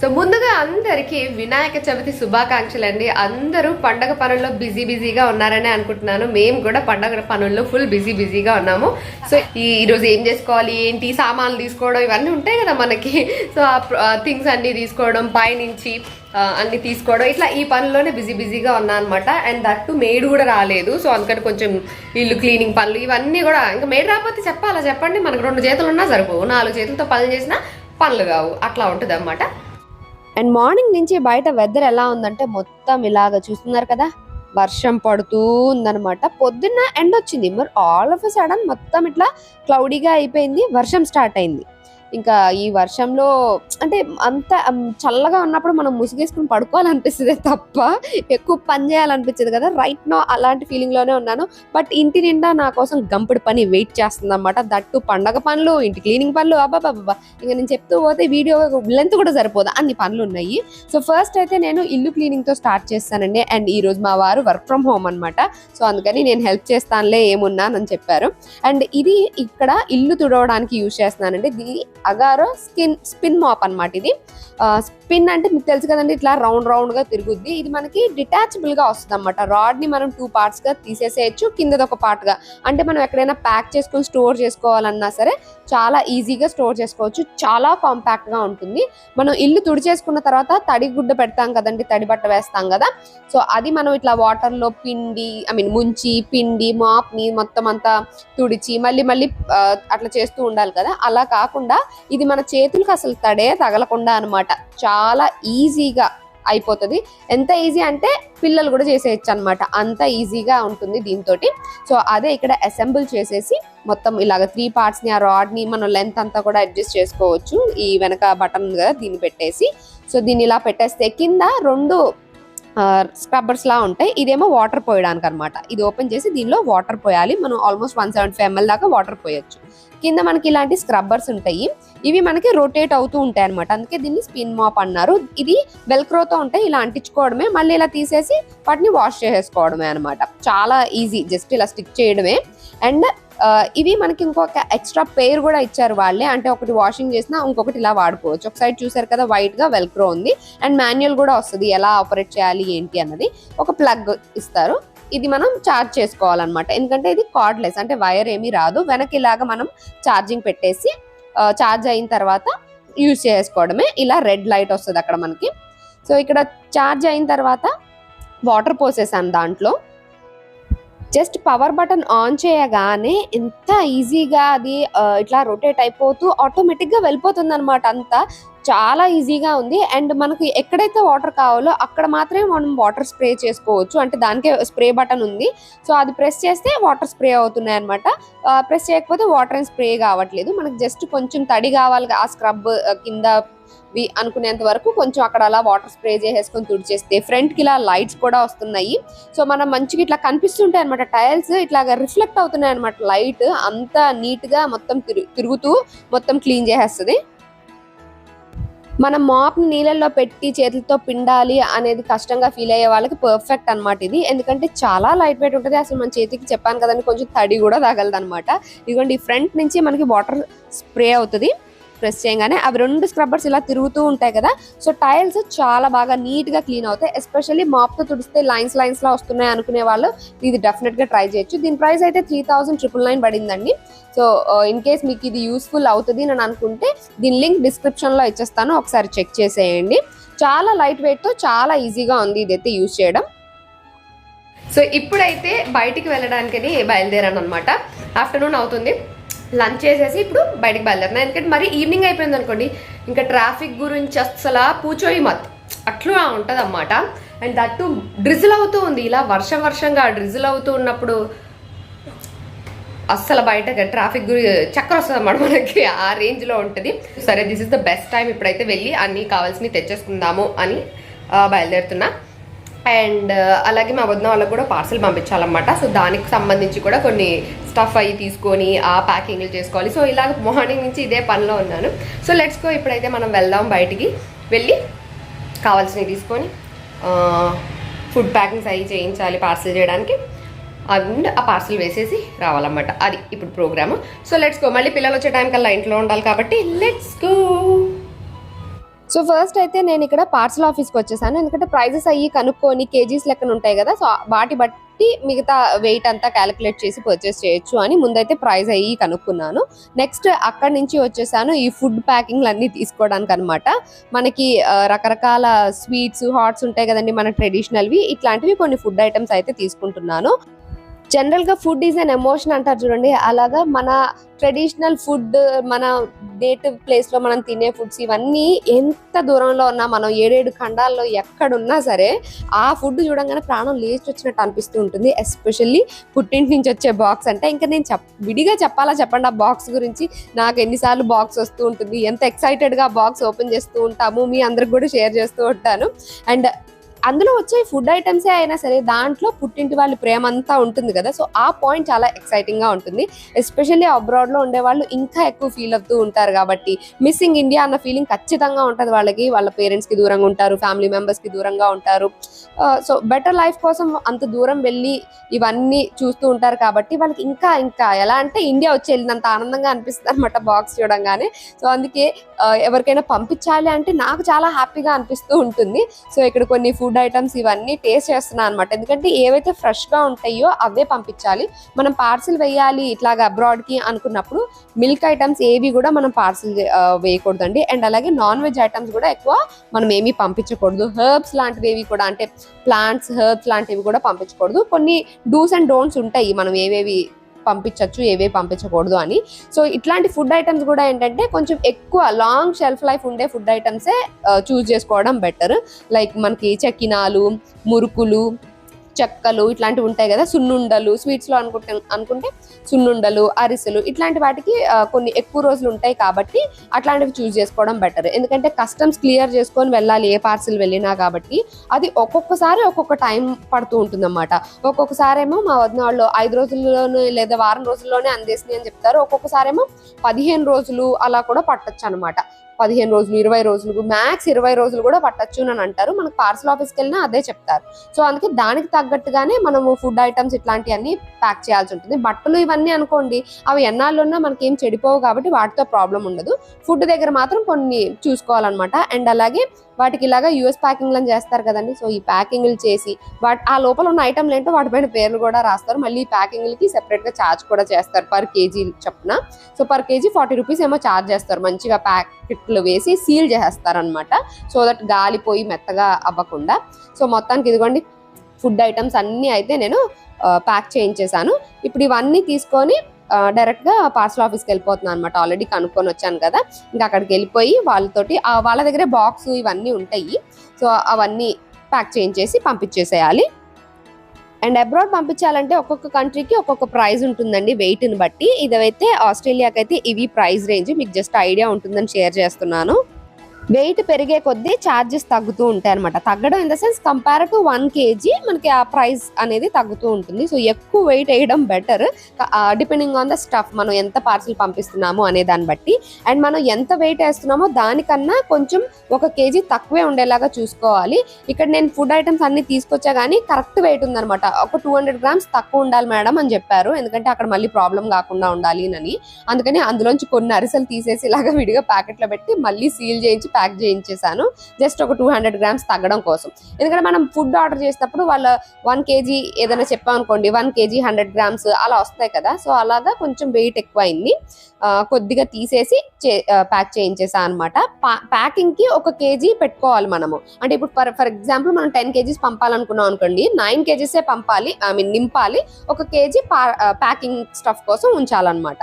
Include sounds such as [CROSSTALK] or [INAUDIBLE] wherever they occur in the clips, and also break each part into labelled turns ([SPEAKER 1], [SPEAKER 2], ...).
[SPEAKER 1] So ముందుగా అందరికీ వినాయక చవితి శుభాకాంక్షలు అండి. అందరూ పండగ పనుల్లో బిజీ బిజీగా ఉన్నారని అనుకుంటున్నాను. మేము కూడా పండగ పనుల్లో ఫుల్ బిజీ బిజీగా ఉన్నాము. సో ఈ ఈరోజు ఏం చేసుకోవాలి? ఏంటి? సామాన్లు తీసుకోవడం ఇవన్నీ ఉంటాయి కదా మనకి. సో ఆ థింగ్స్ అన్ని తీసుకోవడం పైనుంచి అన్ని తీసుకోవడం ఇట్లా ఈ పనుల్లోనే బిజీ బిజీగా ఉన్నా అనమాట అండ్ దట్టు మేడ్ కూడా రాలేదు. సో అందుకని కొంచెం ఇల్లు క్లీనింగ్ పనులు ఇవన్నీ కూడా ఇంకా మేడ్ రాకపోతే చెప్పాలా? చెప్పండి. మనకు రెండు చేతులు ఉన్నా సరిపోవు. నాలుగు చేతులతో పనులు చేసినా పనులు కావు. అట్లా ఉంటుంది అండ్ మార్నింగ్ నుంచి బయట వెదర్ ఎలా ఉందంటే మొత్తం ఇలాగ చూస్తున్నారు కదా? వర్షం పడుతూ ఉందన్నమాట. పొద్దున్న ఎండ వచ్చింది మరి ఆల్ ఆఫ్ సడన్ మొత్తం ఇట్లా క్లౌడీగా అయిపోయింది. వర్షం స్టార్ట్ అయింది. ఇంకా ఈ వర్షంలో అంటే అంత చల్లగా ఉన్నప్పుడు మనం ముసుగేసుకుని పడుకోవాలనిపిస్తుంది తప్ప ఎక్కువ పని చేయాలనిపించదు కదా. రైట్ నో అలాంటి ఫీలింగ్లోనే ఉన్నాను. బట్ ఇంటి నిండా నా కోసం గంపుడు పని వెయిట్ చేస్తుంది అనమాట దట్టు పండగ పనులు ఇంటి క్లీనింగ్ పనులు అబ్బాబాబా ఇంకా నేను చెప్తూ పోతే వీడియో లెంత్ కూడా సరిపోదు. అన్ని పనులు ఉన్నాయి సో ఫస్ట్ అయితే నేను ఇల్లు క్లీనింగ్తో స్టార్ట్ చేస్తానండి. అండ్ ఈరోజు మా వారు వర్క్ ఫ్రమ్ హోమ్ అనమాట సో అందుకని నేను హెల్ప్ చేస్తానులే ఏమున్నానని చెప్పారు. అండ్ ఇది ఇక్కడ ఇల్లు తుడవడానికి యూజ్ చేస్తున్నానండి. ఇది అగారో స్కిన్ స్పిన్ మాప్ అన్నమాట ఇది. స్పిన్ అంటే మీకు తెలుసు కదండి ఇట్లా రౌండ్ రౌండ్గా తిరుగుద్ది. ఇది మనకి డిటాచబుల్గా వస్తుంది అనమాట రాడ్ని మనం టూ పార్ట్స్గా తీసేసేయచ్చు కిందది ఒక పార్ట్గా అంటే మనం ఎక్కడైనా ప్యాక్ చేసుకొని స్టోర్ చేసుకోవాలన్నా సరే చాలా ఈజీగా స్టోర్ చేసుకోవచ్చు. చాలా కాంపాక్ట్గా ఉంటుంది. మనం ఇల్లు తుడిచేసుకున్న తర్వాత తడి గుడ్డ పెడతాం కదండి తడి బట్ట వేస్తాం కదా. సో అది మనం ఇట్లా వాటర్లో పిండి ఐ మీన్ ముంచి పిండి మాప్ని మొత్తం అంతా తుడిచి మళ్ళీ మళ్ళీ అట్లా చేస్తూ ఉండాలి కదా. అలా కాకుండా ఇది మన చేతులకు అసలు తడే తగలకుండా అన్నమాట. చాలా ఈజీగా అయిపోతుంది. ఎంత ఈజీ అంటే పిల్లలు కూడా చేసేయచ్చు అనమాట అంత ఈజీగా ఉంటుంది దీంతో సో అదే ఇక్కడ అసెంబుల్ చేసేసి మొత్తం ఇలాగ త్రీ పార్ట్స్ని ఆ రాడ్ని మనం లెంత్ అంతా కూడా అడ్జస్ట్ చేసుకోవచ్చు. ఈ వెనక బటన్ కదా దీన్ని పెట్టేసి. సో దీన్ని ఇలా పెట్టేస్తే కింద రెండు స్క్రబ్బర్స్ లా ఉంటాయి. ఇదేమో వాటర్ పోయడానికి అనమాట ఇది ఓపెన్ చేసి దీనిలో వాటర్ పోయాలి. మనం almost one seventy five ML దాకా వాటర్ పోయొచ్చు. కింద మనకి ఇలాంటి స్క్రబ్బర్స్ ఉంటాయి. ఇవి మనకి రొటేట్ అవుతూ ఉంటాయి అనమాట అందుకే దీన్ని స్పిన్ మాప్ అన్నారు. ఇది వెల్క్రోతో ఉంటాయి ఇలా అంటించుకోవడమే మళ్ళీ ఇలా తీసేసి వాటిని వాష్ చేసేసుకోవడమే అనమాట చాలా ఈజీ జస్ట్ ఇలా స్టిక్ చేయడమే. అండ్ ఇవి మనకి ఇంకొక ఎక్స్ట్రా పేర్ కూడా ఇచ్చారు వాళ్ళే. అంటే ఒకటి వాషింగ్ చేసినా ఇంకొకటి ఇలా వాడుకోవచ్చు. ఒక సైడ్ చూసారు కదా వైట్గా వెల్క్రో ఉంది. అండ్ మాన్యువల్ కూడా వస్తుంది. ఎలా ఆపరేట్ చేయాలి ఏంటి అన్నది. ఒక ప్లగ్ ఇస్తారు. ఇది మనం ఛార్జ్ చేసుకోవాలన్నమాట. ఎందుకంటే ఇది కార్డ్లెస్ అంటే వైర్ ఏమీ రాదు. వెనక్కి ఇలాగా మనం ఛార్జింగ్ పెట్టేసి ఛార్జ్ అయిన తర్వాత యూజ్ చేసుకోవడమే. ఇలా రెడ్ లైట్ వస్తుంది అక్కడ మనకి. సో ఇక్కడ ఛార్జ్ అయిన తర్వాత వాటర్ పోసేసాను దాంట్లో. జస్ట్ పవర్ బటన్ ఆన్ చేయగానే ఎంత ఈజీగా అది ఇట్లా రొటేట్ అయిపోతూ ఆటోమేటిక్గా వెళ్ళిపోతుంది అనమాట అంతా. చాలా ఈజీగా ఉంది. అండ్ మనకు ఎక్కడైతే వాటర్ కావాలో అక్కడ మాత్రమే మనం వాటర్ స్ప్రే చేసుకోవచ్చు. అంటే దానికే స్ప్రే బటన్ ఉంది. సో అది ప్రెస్ చేస్తే వాటర్ స్ప్రే అవుతున్నాయి అనమాట ప్రెస్ చేయకపోతే వాటర్ స్ప్రే కావట్లేదు. మనకు జస్ట్ కొంచెం తడి కావాలి ఆ స్క్రబ్ కింద అనుకునేంత వరకు కొంచెం అక్కడ అలా వాటర్ స్ప్రే చేసేసుకొని తుడిచేస్తే ఫ్రంట్కి ఇలా లైట్స్ కూడా వస్తున్నాయి. సో మనం మంచిగా ఇట్లా కనిపిస్తుంటాయి అనమాట టైల్స్ ఇట్లా రిఫ్లెక్ట్ అవుతున్నాయి అనమాట లైట్ అంత నీట్గా మొత్తం తిరుగుతూ మొత్తం క్లీన్ చేసేస్తుంది. మనం మాప్ని నీళ్ళల్లో పెట్టి చేతులతో పిండాలి అనేది కష్టంగా ఫీల్ అయ్యే వాళ్ళకి పర్ఫెక్ట్ అన్నమాట ఇది. ఎందుకంటే చాలా లైట్ వెయిట్ ఉంటుంది. అసలు మన చేతికి చెప్పాను కదండి కొంచెం తడి కూడా తగలదు అనమాట ఇదిగోండి ఫ్రంట్ నుంచి మనకి వాటర్ స్ప్రే అవుతుంది. ప్రెస్ చేయగానే అవి రెండు స్క్రబ్బర్స్ ఇలా తిరుగుతూ ఉంటాయి కదా. సో టైల్స్ చాలా బాగా నీట్గా క్లీన్ అవుతాయి. ఎస్పెషల్లీ మాప్తో తుడిస్తే లైన్స్ లైన్స్ లా వస్తున్నాయి అనుకునే వాళ్ళు ఇది డెఫినెట్గా ట్రై చేయొచ్చు. దీని ప్రైస్ అయితే త్రీ థౌసండ్ ట్రిపుల్ నైన్ పడిందండి. సో ఇన్ కేస్ మీకు ఇది యూస్ఫుల్ అవుతుంది అని అనుకుంటే దీని లింక్ డిస్క్రిప్షన్లో ఇచ్చేస్తాను. ఒకసారి చెక్ చేసేయండి. చాలా లైట్ వెయిట్తో చాలా ఈజీగా ఉంది ఇదైతే యూజ్ చేయడం. సో ఇప్పుడైతే బయటికి వెళ్ళడానికని బయలుదేరాను అనమాట ఆఫ్టర్నూన్ అవుతుంది. లంచ్ చేసేసి ఇప్పుడు బయటకు బయలుదేరినా ఎందుకంటే మరి ఈవినింగ్ అయిపోయింది అనుకోండి ఇంకా ట్రాఫిక్ గురించి అసలు పూచోయి మత్. అట్లా ఉంటుంది అన్నమాట అండ్ దట్టు డ్రిజిల్ అవుతూ ఉంది. ఇలా వర్షం వర్షంగా డ్రిజిల్ అవుతూ ఉన్నప్పుడు అస్సలు బయట ట్రాఫిక్ గురి చక్కర వస్తుంది అన్నమాట మనకి. ఆ రేంజ్లో ఉంటుంది. సరే this is the best time ఇప్పుడైతే వెళ్ళి అన్ని కావాల్సినవి తెచ్చేసుకుందాము అని బయలుదేరుతున్నా. అండ్ అలాగే మా వదిన వాళ్ళకి కూడా పార్సల్ పంపించాలన్నమాట. సో దానికి సంబంధించి కూడా కొన్ని స్టఫ్ అయ్యి తీసుకొని ఆ ప్యాకింగ్లు చేసుకోవాలి. సో ఇలాగ మార్నింగ్ నుంచి ఇదే పనిలో ఉన్నాను. సో లెట్స్ గో ఇప్పుడైతే మనం వెళ్దాం బయటికి. వెళ్ళి కావాల్సినవి తీసుకొని ఫుడ్ ప్యాకింగ్స్ అవి చేయించాలి పార్సిల్ చేయడానికి. అండ్ ఆ పార్సిల్ వేసేసి రావాలన్నమాట. అది ఇప్పుడు ప్రోగ్రామ్ సో లెట్స్ గో మళ్ళీ పిల్లలు వచ్చే టైం కల్లా ఇంట్లో ఉండాలి కాబట్టి లెట్స్ గో సో ఫస్ట్ అయితే నేను ఇక్కడ పార్సల్ ఆఫీస్కి వచ్చేసాను. ఎందుకంటే ప్రైజెస్ అయ్యి కనుక్కొని కేజీస్ లెక్కన ఉంటాయి కదా. సో వాటి బట్టి మిగతా వెయిట్ అంతా క్యాలిక్యులేట్ చేసి పర్చేస్ చేయొచ్చు అని ముందైతే ప్రైస్ అయ్యి కనుక్కున్నాను. నెక్స్ట్ అక్కడి నుంచి వచ్చేసాను ఈ ఫుడ్ ప్యాకింగ్లు అన్ని తీసుకోవడానికి అనమాట మనకి రకరకాల స్వీట్స్ హాట్స్ ఉంటాయి కదండి మన ట్రెడిషనల్వి ఇట్లాంటివి కొన్ని ఫుడ్ ఐటమ్స్ అయితే తీసుకుంటున్నాను. జనరల్గా ఫుడ్ ఈజ్ అన్ ఎమోషన్ అంటారు చూడండి. అలాగా మన ట్రెడిషనల్ ఫుడ్ మన నేటివ్ ప్లేస్లో మనం తినే ఫుడ్స్ ఇవన్నీ ఎంత దూరంలో ఉన్నా మనం ఏడేడు ఖండాల్లో ఎక్కడున్నా సరే ఆ ఫుడ్ చూడంగానే ప్రాణం లేచి వచ్చినట్టు అనిపిస్తూ ఉంటుంది. ఎస్పెషల్లీ పుట్టింటి నుంచి వచ్చే బాక్స్ అంటే ఇంకా నేను చెప్ విడిగా చెప్పాలా చెప్పండి ఆ బాక్స్ గురించి? నాకు ఎన్నిసార్లు బాక్స్ వస్తూ ఉంటుంది. ఎంత ఎక్సైటెడ్గా బాక్స్ ఓపెన్ చేస్తూ ఉంటాము మీ అందరికి కూడా షేర్ చేస్తూ ఉంటాను. అండ్ అందులో వచ్చే ఫుడ్ ఐటమ్సే అయినా సరే దాంట్లో పుట్టింటి వాళ్ళ ప్రేమ అంతా ఉంటుంది కదా. సో ఆ పాయింట్ చాలా ఎక్సైటింగ్గా ఉంటుంది. ఎస్పెషల్లీ అబ్రాడ్లో ఉండేవాళ్ళు ఉండే వాళ్ళు ఇంకా ఎక్కువ ఫీల్ అవుతూ ఉంటారు కాబట్టి మిస్సింగ్ ఇండియా అన్న ఫీలింగ్ ఖచ్చితంగా ఉంటుంది వాళ్ళకి. వాళ్ళ పేరెంట్స్కి దూరంగా ఉంటారు ఫ్యామిలీ మెంబర్స్కి దూరంగా ఉంటారు. సో బెటర్ లైఫ్ కోసం అంత దూరం వెళ్ళి ఇవన్నీ చూస్తూ ఉంటారు కాబట్టి వాళ్ళకి ఇంకా ఇంకా ఎలా అంటే ఇండియా వచ్చి వెళ్ళినంత ఆనందంగా అనిపిస్తుంది అనమాట బాక్స్ చూడంగానే. సో అందుకే ఎవరికైనా పంపించాలి అంటే నాకు చాలా హ్యాపీగా అనిపిస్తూ ఉంటుంది. సో ఇక్కడ కొన్ని ఫుడ్ ఐటమ్స్ ఇవన్నీ టేస్ట్ చేస్తున్నాను అనమాట ఎందుకంటే ఏవైతే ఫ్రెష్గా ఉంటాయో అవే పంపించాలి. మనం పార్సిల్ వేయాలి ఇట్లాగా అబ్రాడ్కి అనుకున్నప్పుడు మిల్క్ ఐటమ్స్ ఏవి కూడా మనం పార్సిల్ వేయకూడదండి. అండ్ అలాగే నాన్ వెజ్ ఐటమ్స్ కూడా ఎక్కువ మనం ఏమీ పంపించకూడదు. హెర్బ్స్ లాంటివి ఏవి కూడా అంటే ప్లాంట్స్ హెర్బ్స్ లాంటివి కూడా పంపించకూడదు. కొన్ని డూస్ అండ్ డోంట్స్ ఉంటాయి. మనం ఏవేవి పంపించవచ్చు ఏవే పంపించకూడదు అని. సో ఇట్లాంటి ఫుడ్ ఐటమ్స్ కూడా ఏంటంటే కొంచెం ఎక్కువ లాంగ్ షెల్ఫ్ లైఫ్ ఉండే ఫుడ్ ఐటమ్సే చూస్ చేసుకోవడం బెటర్. లైక్ మనకి చకినాలు మురుకులు చెక్కలు ఇట్లాంటివి ఉంటాయి కదా సున్నుండలు స్వీట్స్లో అనుకుంటే అనుకుంటే సున్నుండలు అరిసెలు ఇట్లాంటి వాటికి కొన్ని ఎక్కువ రోజులు ఉంటాయి కాబట్టి అట్లాంటివి చూస్ చేసుకోవడం బెటర్ ఎందుకంటే కస్టమ్స్ క్లియర్ చేసుకొని వెళ్ళాలి ఏ పార్సిల్ వెళ్ళినా కాబట్టి అది ఒక్కొక్కసారి ఒక్కొక్క టైం పడుతూ ఉంటుంది ఒక్కొక్కసారేమో మా వదిన వాళ్ళు ఐదు రోజుల్లోనే లేదా వారం రోజుల్లోనే అందేసింది అని చెప్తారు. ఒక్కొక్కసారేమో పదిహేను రోజులు అలా కూడా పట్టచ్చు అనమాట పదిహేను రోజులు ఇరవై రోజులు మ్యాక్స్ ఇరవై రోజులు కూడా పట్టచ్చు అని అంటారు. మనకు పార్సల్ ఆఫీస్కి వెళ్ళినా అదే చెప్తారు. సో అందుకే దానికి తగ్గట్టుగానే మనము ఫుడ్ ఐటమ్స్ ఇట్లాంటివన్నీ ప్యాక్ చేయాల్సి ఉంటుంది. బట్టలు ఇవన్నీ అనుకోండి అవి ఎన్నాళ్ళున్నా మనకి ఏం చెడిపోవు కాబట్టి వాటితో ప్రాబ్లం ఉండదు. ఫుడ్ దగ్గర మాత్రం కొన్ని చూసుకోవాలన్నమాట. అండ్ అలాగే వాటికి ఇలాగా యూఎస్ ప్యాకింగ్ అని చేస్తారు కదండి. సో ఈ ప్యాకింగ్లు చేసి వాటి ఆ లోపల ఉన్న ఐటమ్లు ఏంటో వాటిపైన పేర్లు కూడా రాస్తారు. మళ్ళీ ఈ ప్యాకింగ్లకి సెపరేట్గా ఛార్జ్ కూడా చేస్తారు పర్ కేజీ చొప్పున. So per kg forty rupees ఏమో ఛార్జ్ చేస్తారు. మంచిగా ప్యాకెట్లు వేసి సీల్ చేసేస్తారనమాట సో దట్ గాలిపోయి మెత్తగా అవ్వకుండా. సో మొత్తానికి ఇదిగోండి ఫుడ్ ఐటమ్స్ అన్నీ అయితే నేను ప్యాక్ చేయించేసాను ఇప్పుడు ఇవన్నీ తీసుకొని డైరెక్ట్గా పార్సల్ ఆఫీస్కి వెళ్ళిపోతున్నాను అనమాట ఆల్రెడీ కనుక్కొని వచ్చాను కదా. ఇంకా అక్కడికి వెళ్ళిపోయి వాళ్ళతోటి వాళ్ళ దగ్గరే బాక్స్ ఇవన్నీ ఉంటాయి. సో అవన్నీ ప్యాక్ చేయించేసి పంపించేసేయాలి. అండ్ అబ్రాడ్ పంపించాలంటే ఒక్కొక్క కంట్రీకి ఒక్కొక్క ప్రైస్ ఉంటుందండి వెయిట్ని బట్టి. ఇదైతే ఆస్ట్రేలియాకి అయితే ఇవి ప్రైస్ రేంజ్ మీకు జస్ట్ ఐడియా ఉంటుందని షేర్ చేస్తున్నాను. వెయిట్ పెరిగే కొద్దీ ఛార్జెస్ తగ్గుతూ ఉంటాయి అనమాట తగ్గడం in the sense compare to one KG మనకి ఆ ప్రైస్ అనేది తగ్గుతూ ఉంటుంది. సో ఎక్కువ వెయిట్ వేయడం better depending on the stuff మనం ఎంత పార్సిల్ పంపిస్తున్నాము అనే దాన్ని బట్టి. అండ్ మనం ఎంత వెయిట్ వేస్తున్నామో దానికన్నా కొంచెం ఒక కేజీ తక్కువే ఉండేలాగా చూసుకోవాలి. ఇక్కడ నేను ఫుడ్ ఐటమ్స్ అన్ని తీసుకొచ్చా కానీ కరెక్ట్ వెయిట్ ఉందనమాట ఒక టూ హండ్రెడ్ గ్రామ్స్ తక్కువ ఉండాలి మేడం అని చెప్పారు. ఎందుకంటే అక్కడ మళ్ళీ ప్రాబ్లం కాకుండా ఉండాలి అని. అందుకని అందులోంచి కొన్ని అరిసెలు తీసేసి ఇలాగా విడిగా ప్యాకెట్లో పెట్టి మళ్ళీ సీల్ చేయించి ప్యాక్ చేయించేసాను జస్ట్ ఒక టూ హండ్రెడ్ గ్రామ్స్ తగ్గడం కోసం. ఎందుకంటే మనం ఫుడ్ ఆర్డర్ చేసినప్పుడు వాళ్ళ వన్ కేజీ ఏదైనా చెప్పామనుకోండి వన్ కేజీ హండ్రెడ్ గ్రామ్స్ అలా వస్తాయి కదా. సో అలాగా కొంచెం వెయిట్ ఎక్కువ అయింది కొద్దిగా తీసేసి ప్యాక్ చేయించేసా అనమాట ప్యాకింగ్కి ఒక కేజీ పెట్టుకోవాలి మనము. అంటే ఇప్పుడు ఫర్ ఫర్ ఎగ్జాంపుల్ మనం టెన్ కేజీస్ పంపాలనుకున్నాం అనుకోండి నైన్ కేజీసే పంపాలి ఐ మీన్ నింపాలి ఒక కేజీ ప్యాకింగ్ స్టఫ్ కోసం ఉంచాలన్నమాట.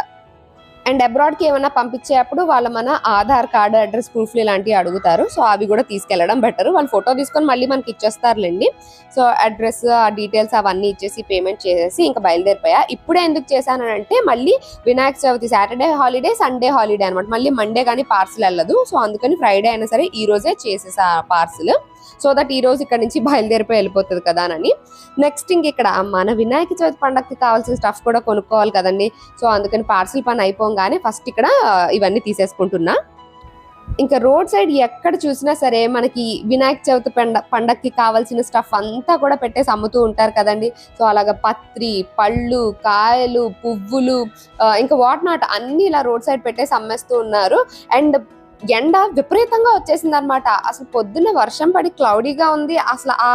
[SPEAKER 1] అండ్ అబ్రాడ్కి ఏమైనా పంపించేటప్పుడు వాళ్ళు మన ఆధార్ కార్డు అడ్రస్ ప్రూఫ్లు ఇలాంటివి అడుగుతారు. సో అవి కూడా తీసుకెళ్ళడం బెటర్ వాళ్ళు ఫోటో తీసుకొని మళ్ళీ మనకి ఇచ్చేస్తారులేండి. సో అడ్రస్ ఆ డీటెయిల్స్ అవన్నీ ఇచ్చేసి పేమెంట్ చేసేసి ఇంకా బయలుదేరిపోయా. ఇప్పుడే ఎందుకు చేశానంటే మళ్ళీ Vinayaka Chavithi Saturday holiday Sunday holiday అనమాట మళ్ళీ మండే కానీ పార్సిల్ వెళ్ళదు. సో అందుకని ఫ్రైడే అయినా సరే ఈ రోజే చేసేసా పార్సిల్ సో దట్ ఈ రోజు ఇక్కడ నుంచి బయలుదేరిపోయి వెళ్ళిపోతుంది కదా అని. నెక్స్ట్ ఇంక ఇక్కడ మన వినాయక చవితి పండగకి కావాల్సిన స్టఫ్ కూడా కొనుక్కోవాలి కదండి. సో అందుకని పార్సిల్ పని అయిపోగానే ఫస్ట్ ఇక్కడ ఇవన్నీ తీసేసుకుంటున్నా. ఇంకా రోడ్ సైడ్ ఎక్కడ చూసినా సరే మనకి వినాయక చవితి పండ పండక్కి కావాల్సిన స్టఫ్ అంతా కూడా పెట్టేసి అమ్ముతూ ఉంటారు కదండి. సో అలాగ పత్రి పళ్ళు కాయలు పువ్వులు ఇంకా వాట్ నాట్ అన్ని ఇలా రోడ్ సైడ్ పెట్టేసి అమ్మేస్తూ ఉన్నారు. అండ్ ఎండ విపరీతంగా వచ్చేసింది అనమాట అసలు పొద్దున్న వర్షం పడి క్లౌడీగా ఉంది. అసలు ఆ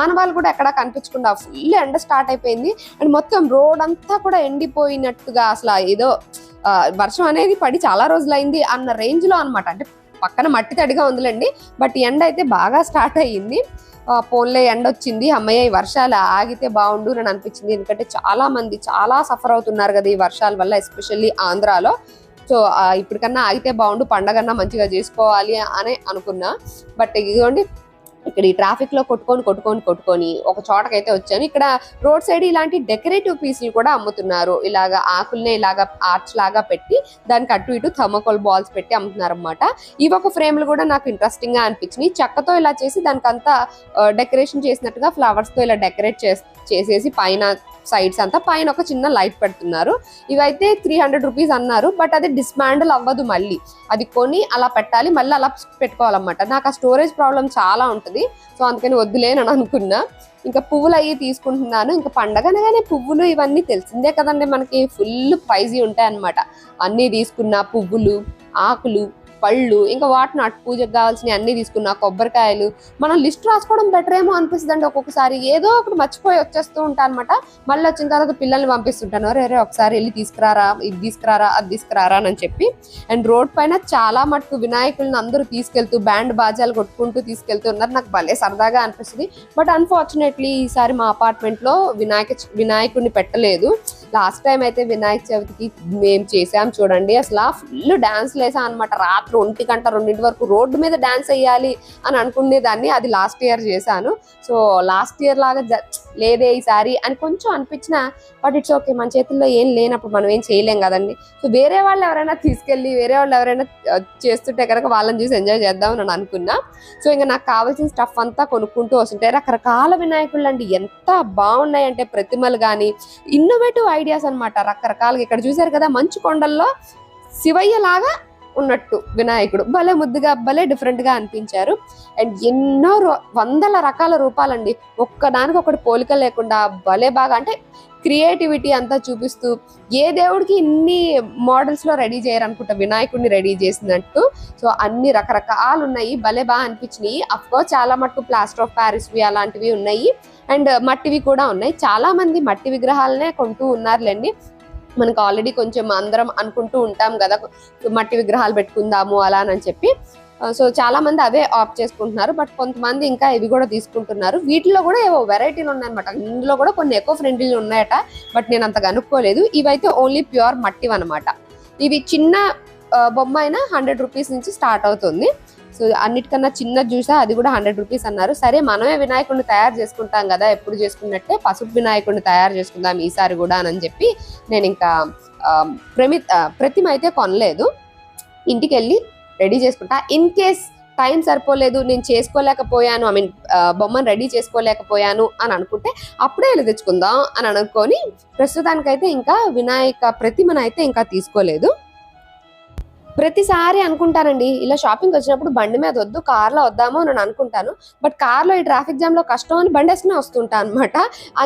[SPEAKER 1] ఆనవాళ్ళు కూడా ఎక్కడా కనిపించకుండా ఫుల్ ఎండ స్టార్ట్ అయిపోయింది. అండ్ మొత్తం రోడ్ అంతా కూడా ఎండిపోయినట్టుగా అసలు ఏదో వర్షం అనేది పడి చాలా రోజులైంది అన్న రేంజ్లో అనమాట అంటే పక్కన మట్టి తడిగా ఉందిలేండి. బట్ ఎండ అయితే బాగా స్టార్ట్ అయ్యింది. పోన్లే ఎండ వచ్చింది. అమ్మయ్య ఈ వర్షాలు ఆగితే బాగుండు అని అనిపించింది. ఎందుకంటే చాలా మంది చాలా సఫర్ అవుతున్నారు కదా ఈ వర్షాల వల్ల ఎస్పెషల్లీ ఆంధ్రాలో. సో ఇప్పటికన్నా ఆగితే బాగుండు పండగన్నా మంచిగా చేసుకోవాలి అని అనుకున్నా. బట్ ఇదిగోండి ఇక్కడ ఈ ట్రాఫిక్లో కొట్టుకొని కొట్టుకొని కొట్టుకొని ఒక చోటకైతే వచ్చాను. ఇక్కడ రోడ్ సైడ్ ఇలాంటి డెకరేటివ్ పీసులు కూడా అమ్ముతున్నారు. ఇలాగా ఆకుల్ని ఇలాగా ఆర్చ్ లాగా పెట్టి దానికి అటు ఇటు థర్మోకోల్ బాల్స్ పెట్టి అమ్ముతున్నారు అనమాట ఇవి ఒక ఫ్రేమ్లు కూడా నాకు ఇంట్రెస్టింగ్గా అనిపించినాయి. చెక్కతో ఇలా చేసి దానికంతా డెకరేషన్ చేసినట్టుగా ఫ్లవర్స్తో ఇలా డెకరేట్ చేసేసి పైన సైడ్స్ అంతా పైన ఒక చిన్న లైట్ పెడుతున్నారు. ఇవైతే త్రీ హండ్రెడ్ రూపీస్ అన్నారు బట్ అది డిస్మాండల్ అవ్వదు మళ్ళీ. అది కొని అలా పెట్టాలి మళ్ళీ అలా పెట్టుకోవాలన్నమాట. నాకు ఆ స్టోరేజ్ ప్రాబ్లం చాలా ఉంటుంది సో అందుకని వద్దులేనని అనుకున్నా. ఇంకా పువ్వులు అవి తీసుకుంటున్నాను. ఇంకా పండగ అనగానే పువ్వులు ఇవన్నీ తెలిసిందే కదండి మనకి. ఫుల్ ప్రైజీ ఉంటాయి అన్నమాట అన్నీ తీసుకున్న పువ్వులు ఆకులు పళ్ళు ఇంకా వాటిని అటు పూజకు కావాల్సిన అన్ని తీసుకున్నా కొబ్బరికాయలు మనం లిస్ట్ రాసుకోవడం బెటర్ ఏమో అనిపిస్తుంది అండి ఒక్కొక్కసారి. ఏదో ఒకటి మర్చిపోయి వచ్చేస్తూ ఉంటా అనమాట మళ్ళీ వచ్చిన తర్వాత పిల్లల్ని పంపిస్తుంటాను. రేరే ఒకసారి వెళ్ళి తీసుకురారా ఇది తీసుకురారా అది తీసుకురారా అని చెప్పి. అండ్ రోడ్ పైన చాలా మటుకు వినాయకులను అందరూ తీసుకెళ్తూ బ్యాండ్ బాజాలు కొట్టుకుంటూ తీసుకెళ్తూ ఉన్నారు. నాకు భలే సరదాగా అనిపిస్తుంది. బట్ అన్ఫార్చునేట్లీ ఈసారి మా అపార్ట్మెంట్లో వినాయక వినాయకుడిని పెట్టలేదు. లాస్ట్ టైం అయితే వినాయక చవితికి మేము చేసాం చూడండి. అసలు ఫుల్ డాన్స్ లేసాం అనమాట రాత్రి ఒంటి గంట రెండింటి వరకు రోడ్డు మీద డాన్స్ వేయాలి అని అనుకునేదాన్ని. అది లాస్ట్ ఇయర్ చేశాను. సో లాస్ట్ ఇయర్ లాగా లేదే ఈసారి అని కొంచెం అనిపించిన బట్ ఇట్స్ ఓకే మన చేతుల్లో ఏం లేనప్పుడు మనం ఏం చేయలేం కదండి. సో వేరే వాళ్ళు ఎవరైనా తీసుకెళ్ళి వేరే వాళ్ళు ఎవరైనా చేస్తుంటే కనుక వాళ్ళని చూసి ఎంజాయ్ చేద్దాం అని అనుకున్నా. సో ఇంకా నాకు కావాల్సిన స్టఫ్ అంతా కొనుక్కుంటూ వస్తుంటాయి రకరకాల వినాయకులు అండి. ఎంత బాగున్నాయంటే ప్రతిమలు కానీ ఇన్నోవేటివ్ ఐడియాస్ అన్నమాట. రకరకాలుగా ఇక్కడ చూసారు కదా మంచు కొండల్లో శివయ్య లాగా ఉన్నట్టు వినాయకుడు. భలే ముద్దుగా భలే డిఫరెంట్గా అనిపించారు. అండ్ ఎన్నో రో- వందల రకాల రూపాలండి. ఒక్కదానికి ఒకటి పోలిక లేకుండా భలే బాగా అంటే క్రియేటివిటీ అంతా చూపిస్తూ ఏ దేవుడికి ఇన్ని మోడల్స్లో రెడీ చేయరు అనుకుంటా వినాయకుడిని రెడీ చేసినట్టు. సో అన్ని రకరకాలు ఉన్నాయి భలే బాగా అనిపించినాయి. అఫ్కోర్స్ చాలా మటుకు ప్లాస్టర్ ఆఫ్ ప్యారిస్వి అలాంటివి ఉన్నాయి. అండ్ మట్టివి కూడా ఉన్నాయి. చాలామంది మట్టి విగ్రహాలనే కొంటూ ఉన్నారులేండి. మనకు ఆల్రెడీ కొంచెం అందరం అనుకుంటూ ఉంటాం కదా. మట్టి విగ్రహాలు పెట్టుకుందాము అలా అని చెప్పి. సో చాలా మంది అవే ఆప్ట్ చేసుకుంటున్నారు బట్ కొంతమంది ఇంకా ఇవి కూడా తీసుకుంటున్నారు. వీటిలో కూడా ఏవో వెరైటీలు ఉన్నాయన్నమాట. ఇందులో కూడా కొన్ని ఎక్కువ ఫ్రెండ్లీలు ఉన్నాయట బట్ నేను అంత కనుక్కోలేదు ఇవైతే ఓన్లీ ప్యూర్ మట్టివి అనమాట ఇవి చిన్న బొమ్మ అయినా హండ్రెడ్ రూపీస్ నుంచి స్టార్ట్ అవుతుంది. సో అన్నిటికన్నా చిన్న జ్యూసా అది కూడా హండ్రెడ్ రూపీస్ అన్నారు. సరే మనమే వినాయకుడిని తయారు చేసుకుంటాం కదా ఎప్పుడు చేసుకున్నట్టే పసుపు వినాయకుడిని తయారు చేసుకుందాం ఈసారి కూడా అని చెప్పి నేను ఇంకా ప్రమిత్ ప్రమి ప్రతిమ అయితే కొనలేదు. ఇంటికి వెళ్ళి రెడీ చేసుకుంటా. ఇన్ కేస్ టైం సరిపోలేదు నేను చేసుకోలేకపోయాను ఐ మీన్ బొమ్మను రెడీ చేసుకోలేకపోయాను అని అనుకుంటే అప్పుడే వెళ్ళి తెచ్చుకుందాం అని అనుకొని ప్రస్తుతానికైతే ఇంకా వినాయక ప్రతిమను అయితే ఇంకా తీసుకోలేదు. ప్రతిసారి అనుకుంటానండి ఇలా షాపింగ్ వచ్చినప్పుడు బండి మీద వద్దు కార్లో వద్దాము అని నేను అనుకుంటాను. బట్ కార్లో ఈ ట్రాఫిక్ జామ్లో కష్టం అని బండి వేసుకుని వస్తుంటాను అనమాట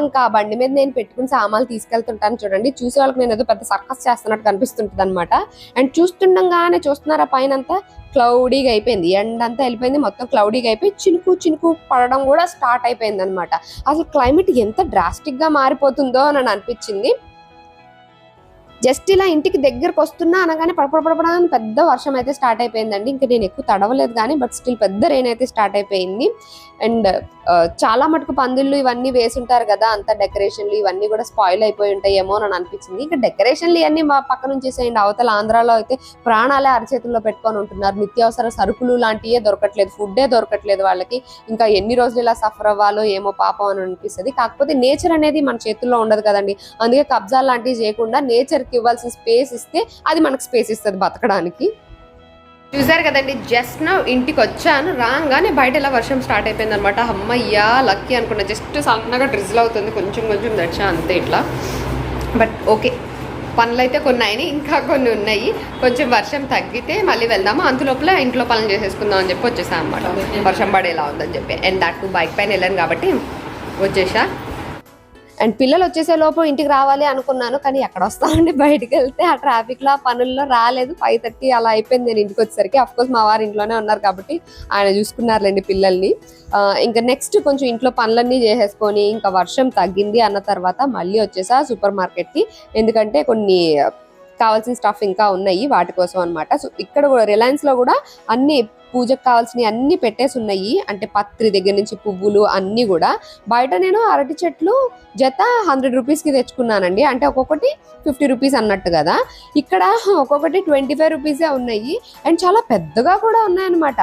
[SPEAKER 1] ఇంకా ఆ బండి మీద నేను పెట్టుకుని సామాన్లు తీసుకెళ్తుంటాను చూడండి. చూసే వాళ్ళకి నేను ఏదో పెద్ద సర్కస్ చేస్తున్నట్టు కనిపిస్తుంటుంది అనమాట అండ్ చూస్తుండగానే చూస్తున్నారా పైన అంతా క్లౌడీగా అయిపోయింది. ఎండ్ అంతా వెళ్ళిపోయింది. మొత్తం క్లౌడీగా అయిపోయి చినుకు చినుకు పడడం కూడా స్టార్ట్ అయిపోయింది అనమాట అసలు క్లైమేట్ ఎంత డ్రాస్టిక్గా మారిపోతుందో అని అనిపించింది. జస్ట్ ఇలా ఇంటికి దగ్గరకు వస్తున్నా అనగానే పడపడపడపడ అని పెద్ద వర్షం అయితే స్టార్ట్ అయిపోయిందండి. ఇంకా నేను ఎక్కువ తడవలేదు కానీ బట్ స్టిల్ పెద్ద రెయిన్ అయితే స్టార్ట్ అయిపోయింది. అండ్ uh, చాలా మటుకు పందిళ్ళు ఇవన్నీ వేసుంటారు కదా అంత డెకరేషన్లు ఇవన్నీ కూడా స్పాయిల్ అయిపోయి ఉంటాయేమో అని అనిపించింది. ఇంకా డెకరేషన్లు ఇవన్నీ మా పక్క నుంచి చేసేయండి. అవతల ఆంధ్రాలో అయితే ప్రాణాలే అరచేతుల్లో పెట్టుకొని ఉంటున్నారు. నిత్యావసర సరుకులు లాంటివే దొరకట్లేదు. ఫుడ్డే దొరకట్లేదు వాళ్ళకి. ఇంకా ఎన్ని రోజులు ఇలా సఫర్ అవ్వాలో ఏమో పాపం అని అనిపిస్తుంది. కాకపోతే నేచర్ అనేది మన చేతుల్లో ఉండదు కదండి. అందుకే కబ్జాలు లాంటివి చేయకుండా నేచర్ కి ఇవ్వాల్సిన స్పేస్ ఇస్తే అది మనకు స్పేస్ ఇస్తుంది బతకడానికి. చూసారు కదండి జస్ట్ నా ఇంటికి వచ్చాను రాగానే బయట ఇలా వర్షం స్టార్ట్ అయిపోయింది అనమాట అమ్మయ్యా లక్కీ అనుకున్నా. జస్ట్ సన్నగా డ్రిజిల్ అవుతుంది కొంచెం కొంచెం దర్శ అంతే ఇట్లా. బట్ ఓకే పనులు అయితే కొన్ని అయినాయి ఇంకా కొన్ని ఉన్నాయి. కొంచెం వర్షం తగ్గితే మళ్ళీ వెళ్దాము? అంతలోపల ఇంట్లో పనులు చేసేసుకుందాం అని చెప్పి వచ్చేసాను అనమాట వర్షం పడేలా ఉందని చెప్పి. అండ్ దట్ బైక్ పైన వెళ్ళాను కాబట్టి వచ్చేసా. అండ్ పిల్లలు వచ్చేసే లోపు ఇంటికి రావాలి అనుకున్నాను కానీ ఎక్కడ వస్తామండి? బయటికి వెళ్తే ఆ ట్రాఫిక్లో ఆ పనుల్లో రాలేదు. ఫైవ్ థర్టీ అలా అయిపోయింది నేను ఇంటికి వచ్చేసరికి. కోర్స్ మా వారు ఇంట్లోనే ఉన్నారు కాబట్టి ఆయన చూసుకున్నారులేండి పిల్లల్ని. ఇంకా నెక్స్ట్ కొంచెం ఇంట్లో పనులన్నీ చేసేసుకొని ఇంకా వర్షం తగ్గింది అన్న తర్వాత మళ్ళీ వచ్చేసా సూపర్ మార్కెట్కి ఎందుకంటే కొన్ని కావాల్సిన స్టఫ్ ఇంకా ఉన్నాయి వాటి కోసం అనమాట సో ఇక్కడ కూడా రిలయన్స్లో కూడా అన్ని పూజకు కావాల్సినవి అన్నీ పెట్టేసి ఉన్నాయి. అంటే పత్రి దగ్గర నుంచి పువ్వులు అన్నీ కూడా. బయట నేను అరటి చెట్లు జత హండ్రెడ్ రూపీస్కి తెచ్చుకున్నానండి. అంటే ఒక్కొక్కటి ఫిఫ్టీ రూపీస్ అన్నట్టు కదా. ఇక్కడ ఒక్కొక్కటి ట్వంటీ ఫైవ్ రూపీసే ఉన్నాయి. అండ్ చాలా పెద్దగా కూడా ఉన్నాయన్నమాట.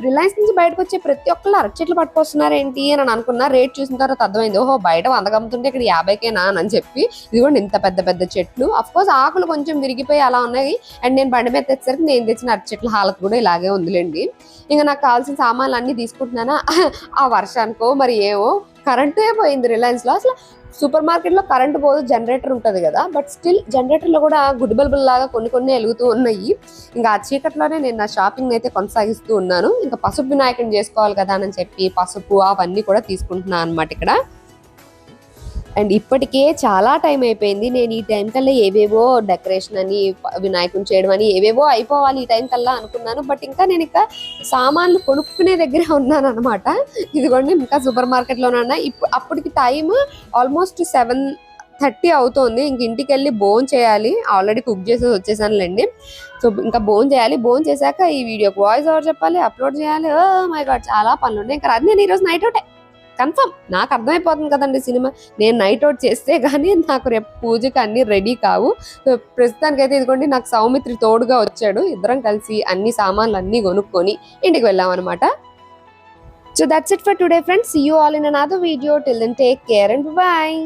[SPEAKER 1] రిలయన్స్ నుంచి బయటకు వచ్చే ప్రతి ఒక్కళ్ళు అరచెట్లు చెట్లు పట్టుకొస్తున్నారు ఏంటి అని అనుకున్నా రేట్ చూసిన తర్వాత అర్థమైంది ఓహో బయట వంద అమ్ముతుంటే ఇక్కడ యాభైకేనా అని చెప్పి ఇదిగోండి ఇంత పెద్ద పెద్ద చెట్లు. అఫ్ కోర్స్ ఆకులు కొంచెం విరిగిపోయి అలా ఉన్నాయి. అండ్ నేను బండి మీద తెచ్చేసరికి నేను తెచ్చిన అరచెట్ల హాలత్ కూడా ఇలాగే ఉందిలేండి. ఇంకా నాకు కావాల్సిన సామాన్లు అన్నీ తీసుకుంటున్నానా? [LAUGHS] ఆ వర్షానికో మరి ఏమో కరెంటే పోయింది రిలయన్స్లో. అసలు సూపర్ మార్కెట్లో కరెంట్ పోదు జనరేటర్ ఉంటుంది కదా. బట్ స్టిల్ జనరేటర్లో కూడా గుడ్ బల్బుల్ లాగా కొన్ని కొన్ని వెలుగుతూ ఉన్నాయి. ఇంకా ఆ చీకట్లోనే నేను నా షాపింగ్ అయితే కొనసాగిస్తూ ఉన్నాను. ఇంకా పసుపు వినాయకుని చేసుకోవాలి కదా అని చెప్పి పసుపు అవన్నీ కూడా తీసుకుంటున్నాను అనమాట ఇక్కడ. అండ్ ఇప్పటికే చాలా టైం అయిపోయింది. నేను ఈ టైం కల్లా ఏవేవో డెకరేషన్ అని వినాయకుని చేయడం అని ఏవేవో అయిపోవాలి ఈ టైం కల్లా అనుకున్నాను. బట్ ఇంకా నేను ఇంకా సామాన్లు కొనుక్కునే దగ్గర ఉన్నాను అనమాట ఇదిగోండి ఇంకా సూపర్ మార్కెట్లోనే ఉన్నా. ఇప్పుడు అప్పటికి టైం ఆల్మోస్ట్ సెవెన్ థర్టీ అవుతోంది. ఇంక ఇంటికి వెళ్ళి బోన్ చేయాలి. ఆల్రెడీ కుక్ చేసి వచ్చేసానులేండి. సో ఇంకా బోన్ చేయాలి. బోన్ చేశాక ఈ వీడియోకి వాయిస్ ఓవర్ చెప్పాలి అప్లోడ్ చేయాలి. మై గాడ్ చాలా పనులు ఉన్నాయి ఇంకా అది నేను ఈరోజు నైట్ ఒకటే. కన్ఫర్మ్. నాకు అర్థమైపోతుంది కదండి సినిమా. నేను నైట్ అవుట్ చేస్తే కానీ నాకు రేపు పూజకి అన్ని రెడీ కావు. ప్రస్తుతానికైతే ఇదిగోండి నాకు సౌమిత్రి తోడుగా వచ్చాడు. ఇద్దరం కలిసి అన్ని సామాన్లు అన్నీ కొనుక్కొని ఇంటికి వెళ్ళాం అనమాట so that's it for today friends you all in another video till then take care and bye